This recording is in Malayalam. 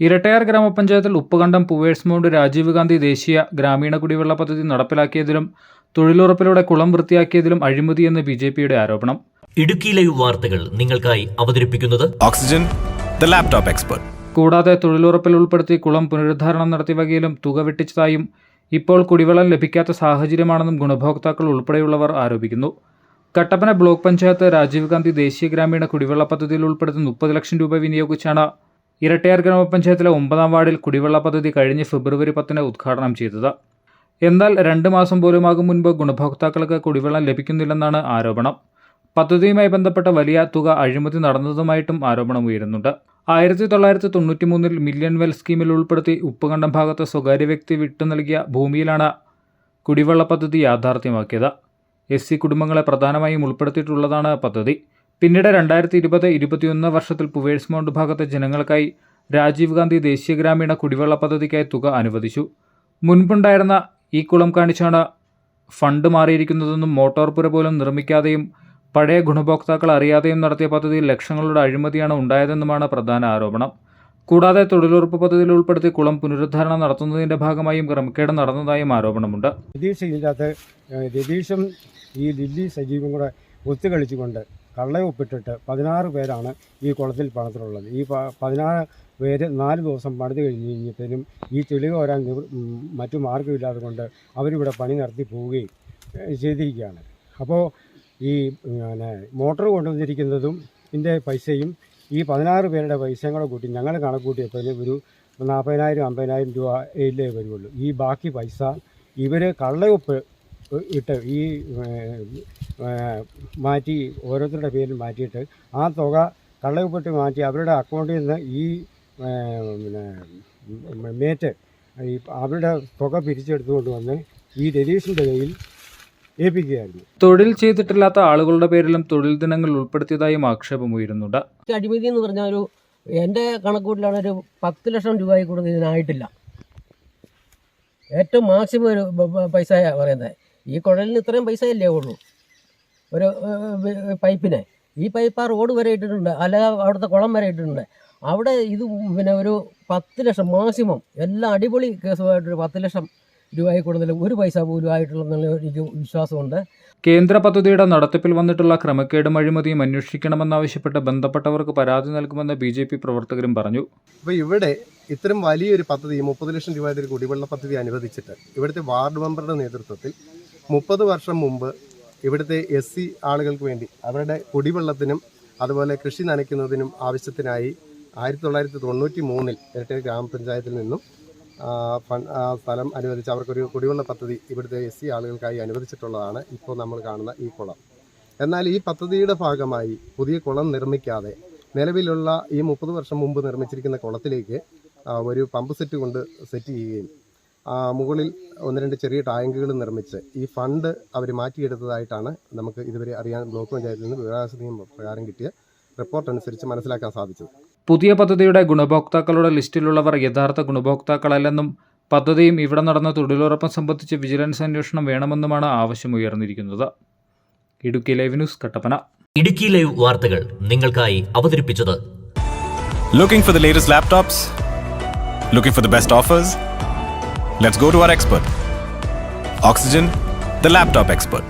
ഇരട്ടയാർ ഗ്രാമപഞ്ചായത്തിൽ ഉപ്പുകണ്ടം പൂവേഴ്സ് മൗണ്ട് രാജീവ് ഗാന്ധി ദേശീയ ഗ്രാമീണ കുടിവെള്ള പദ്ധതി നടപ്പിലാക്കിയതിലും തൊഴിലുറപ്പിലൂടെ കുളം വൃത്തിയാക്കിയതിലും അഴിമതി എന്ന് ബി ജെ പിയുടെ ആരോപണം. ഇടുക്കി ലൈവ് വാർത്തകൾ നിങ്ങൾക്കായി അവതരിപ്പിക്കുന്നത് ഓക്സിജൻ ദ ലാപ്ടോപ്പ് എക്സ്പെർട്ട് കൂടാതെ തൊഴിലുറപ്പിൽ ഉൾപ്പെടുത്തി കുളം പുനരുദ്ധാരണം നടത്തിയ വകയിലും തുക വെട്ടിച്ചതായും ഇപ്പോൾ കുടിവെള്ളം ലഭിക്കാത്ത സാഹചര്യമാണെന്നും ഗുണഭോക്താക്കൾ ഉൾപ്പെടെയുള്ളവർ ആരോപിക്കുന്നു. കട്ടപ്പന ബ്ലോക്ക് പഞ്ചായത്ത് രാജീവ് ഗാന്ധി ദേശീയ ഗ്രാമീണ കുടിവെള്ള പദ്ധതിയിൽ ഉൾപ്പെടുത്തി മുപ്പത് ലക്ഷം രൂപ വിനിയോഗിച്ചാണ് ഇരട്ടയാർ ഗ്രാമപഞ്ചായത്തിലെ ഒമ്പതാം വാർഡിൽ കുടിവെള്ള പദ്ധതി കഴിഞ്ഞ ഫെബ്രുവരി പത്തിന് ഉദ്ഘാടനം ചെയ്തത്. എന്നാൽ രണ്ട് മാസം പോലുമാകും മുൻപ് ഗുണഭോക്താക്കൾക്ക് കുടിവെള്ളം ലഭിക്കുന്നില്ലെന്നാണ് ആരോപണം. പദ്ധതിയുമായി ബന്ധപ്പെട്ട വലിയ തുക അഴിമതി നടന്നതുമായിട്ടും ആരോപണം ഉയരുന്നുണ്ട്. ആയിരത്തി തൊള്ളായിരത്തി തൊണ്ണൂറ്റി മൂന്നിൽ മില്യൺ വെൽ സ്കീമിൽ ഉൾപ്പെടുത്തി ഉപ്പുകണ്ടം ഭാഗത്ത് സ്വകാര്യ വ്യക്തി വിട്ടു നൽകിയ ഭൂമിയിലാണ് കുടിവെള്ള പദ്ധതി യാഥാർത്ഥ്യമാക്കിയത്. എസ് സി കുടുംബങ്ങളെ പ്രധാനമായും ഉൾപ്പെടുത്തിയിട്ടുള്ളതാണ് പദ്ധതി. പിന്നീട് രണ്ടായിരത്തി ഇരുപത് ഇരുപത്തിയൊന്ന് വർഷത്തിൽ പുവേഴ്സ് മൗണ്ട് ഭാഗത്തെ ജനങ്ങൾക്കായി രാജീവ് ഗാന്ധി ദേശീയ ഗ്രാമീണ കുടിവെള്ള പദ്ധതിക്കായി തുക അനുവദിച്ചു. മുൻപുണ്ടായിരുന്ന ഈ കുളം കാണിച്ചാണ് ഫണ്ട് മാറിയിരിക്കുന്നതെന്നും മോട്ടോർ പുര പോലും നിർമ്മിക്കാതെയും പഴയ ഗുണഭോക്താക്കൾ അറിയാതെയും നടത്തിയ പദ്ധതിയിൽ ലക്ഷങ്ങളുടെ അഴിമതിയാണ് ഉണ്ടായതെന്നുമാണ് പ്രധാന ആരോപണം. കൂടാതെ തൊഴിലുറപ്പ് പദ്ധതിയിൽ ഉൾപ്പെടുത്തി കുളം പുനരുദ്ധാരണം നടത്തുന്നതിന്റെ ഭാഗമായും ക്രമക്കേട് നടന്നതായും ആരോപണമുണ്ട്. രതീഷ് ഈ ലില്ലി സജീവും കൂടെ ഒത്തുകളിച്ചുകൊണ്ട് കള്ളയൊപ്പിട്ടിട്ട് പതിനാറ് പേരാണ് ഈ കുളത്തിൽ പണത്തിലുള്ളത്. ഈ പതിനാറ് പേര് നാല് ദിവസം പണിത് കഴിഞ്ഞ് കഴിഞ്ഞപ്പോഴും ഈ നിവൃ ഉം, മറ്റു മാർഗമില്ലാതെ കൊണ്ട് അവരിവിടെ പണി നടത്തി പോവുകയും ചെയ്തിരിക്കുകയാണ്. അപ്പോൾ ഈ പിന്നെ മോട്ടോർ കൊണ്ടുവന്നിരിക്കുന്നതും ഇതിന്റെ പൈസയും ഈ പതിനാറ് പേരുടെ പൈസയും കൂടെ കൂട്ടി ഞങ്ങൾ കണക്ക് കൂട്ടിയപ്പോൾ ഒരു നാൽപ്പതിനായിരം അമ്പതിനായിരം രൂപ ഇല്ലേ വരുള്ളൂ. ഈ ബാക്കി പൈസ ഇവർ കള്ളയൊപ്പ് ഇട്ട് ഈ മാറ്റി ഓരോരുത്തരുടെ പേരിൽ മാറ്റിയിട്ട് ആ തുക കള്ളയൊപ്പിട്ട് മാറ്റി അവരുടെ അക്കൗണ്ടിൽ നിന്ന് ഈ പിന്നെ മേറ്റ് ഈ അവരുടെ തുക പിരിച്ചെടുത്തുകൊണ്ട് വന്ന് ഈ രതീഷിന്റെ കയ്യിൽ ഏൽപ്പിക്കുകയായിരുന്നു. തൊഴിൽ ചെയ്തിട്ടില്ലാത്ത ആളുകളുടെ പേരിലും തൊഴിൽ ദിനങ്ങൾ ഉൾപ്പെടുത്തിയതായും ആക്ഷേപമുയരുന്നുണ്ട് ഉയരുന്നുണ്ട്. അഴിമതി എന്ന് പറഞ്ഞാൽ ഒരു എന്റെ കണക്കൂട്ടിലാണ് ഒരു പത്ത് ലക്ഷം രൂപയിൽ കൂടുതൽ ഇതിനായിട്ടില്ല. ഏറ്റവും മാക്സിമം ഒരു പൈസ പറയുന്നത്. ഈ കുഴലിന് ഇത്രയും പൈസയല്ലേ ഉള്ളൂ. ഒരു പൈപ്പിനെ. ഈ പൈപ്പ് ആ റോഡ് വരെ ഇട്ടിട്ടുണ്ട്. അല്ലാതെ അവിടുത്തെ കുളം വരെ ഇട്ടിട്ടുണ്ട്. അവിടെ ഇത് പിന്നെ ഒരു പത്ത് ലക്ഷം മാക്സിമം എല്ലാ അടിപൊളി കേസുമായിട്ടൊരു പത്ത് ലക്ഷം രൂപയിൽ കൂടുതൽ ഒരു പൈസ പോലും ആയിട്ടുള്ള എനിക്ക് വിശ്വാസമുണ്ട്. കേന്ദ്ര പദ്ധതിയുടെ നടത്തിപ്പിൽ വന്നിട്ടുള്ള ക്രമക്കേടും അഴിമതിയും അന്വേഷിക്കണമെന്നാവശ്യപ്പെട്ട് ബന്ധപ്പെട്ടവർക്ക് പരാതി നൽകുമെന്ന് ബി ജെ പി പ്രവർത്തകരും പറഞ്ഞു. അപ്പോൾ ഇവിടെ ഇത്തരം വലിയൊരു പദ്ധതി മുപ്പത് ലക്ഷം രൂപയുടെ ഒരു കുടിവെള്ള പദ്ധതി അനുവദിച്ചിട്ട് ഇവിടുത്തെ വാർഡ് മെമ്പറുടെ നേതൃത്വത്തിൽ മുപ്പത് വർഷം മുമ്പ് ഇവിടുത്തെ എസ് സി ആളുകൾക്ക് വേണ്ടി അവരുടെ കുടിവെള്ളത്തിനും അതുപോലെ കൃഷി നനയ്ക്കുന്നതിനും ആവശ്യത്തിനായി ആയിരത്തി തൊള്ളായിരത്തി തൊണ്ണൂറ്റി മൂന്നിൽ ഇരട്ട ഗ്രാമപഞ്ചായത്തിൽ നിന്നും സ്ഥലം അനുവദിച്ച് അവർക്കൊരു കുടിവെള്ള പദ്ധതി ഇവിടുത്തെ എസ് സി ആളുകൾക്കായി അനുവദിച്ചിട്ടുള്ളതാണ് ഇപ്പോൾ നമ്മൾ കാണുന്ന ഈ കുളം. എന്നാൽ ഈ പദ്ധതിയുടെ ഭാഗമായി പുതിയ കുളം നിർമ്മിക്കാതെ നിലവിലുള്ള ഈ മുപ്പത് വർഷം മുമ്പ് നിർമ്മിച്ചിരിക്കുന്ന കുളത്തിലേക്ക് ഒരു പമ്പ് സെറ്റ് കൊണ്ട് സെറ്റ് ചെയ്യുകയും മുകളിൽ ഒന്ന് രണ്ട് ചെറിയ ടാങ്കുകൾ നിർമ്മിച്ച് ഈ ഫണ്ട് അവർ മാറ്റിയെടുത്തതായിട്ടാണ് നമുക്ക് ഇതുവരെ അറിയാൻ ബ്ലോക്ക് പഞ്ചായത്തിൽ നിന്ന് വിവരാവകാശ നിയമം പ്രകാരം കിട്ടിയ റിപ്പോർട്ട് അനുസരിച്ച് മനസ്സിലാക്കാൻ സാധിച്ചത്. പുതിയ പദ്ധതിയുടെ ഗുണഭോക്താക്കളുടെ ലിസ്റ്റിലുള്ളവർ യഥാർത്ഥ ഗുണഭോക്താക്കളല്ലെന്നും പദ്ധതിയും ഇവിടെ നടന്ന തൊഴിലുറപ്പം സംബന്ധിച്ച് വിജിലൻസ് അന്വേഷണം വേണമെന്നുമാണ് ആവശ്യം ഉയർന്നിരിക്കുന്നത് Idukki live news Kattappana. Idukki live വാർത്തകൾ നിങ്ങൾക്കായി അവതരിപ്പിച്ചത്. Looking for the latest laptops looking for the best offers? Let's go to our expert. Oxygen, the laptop expert.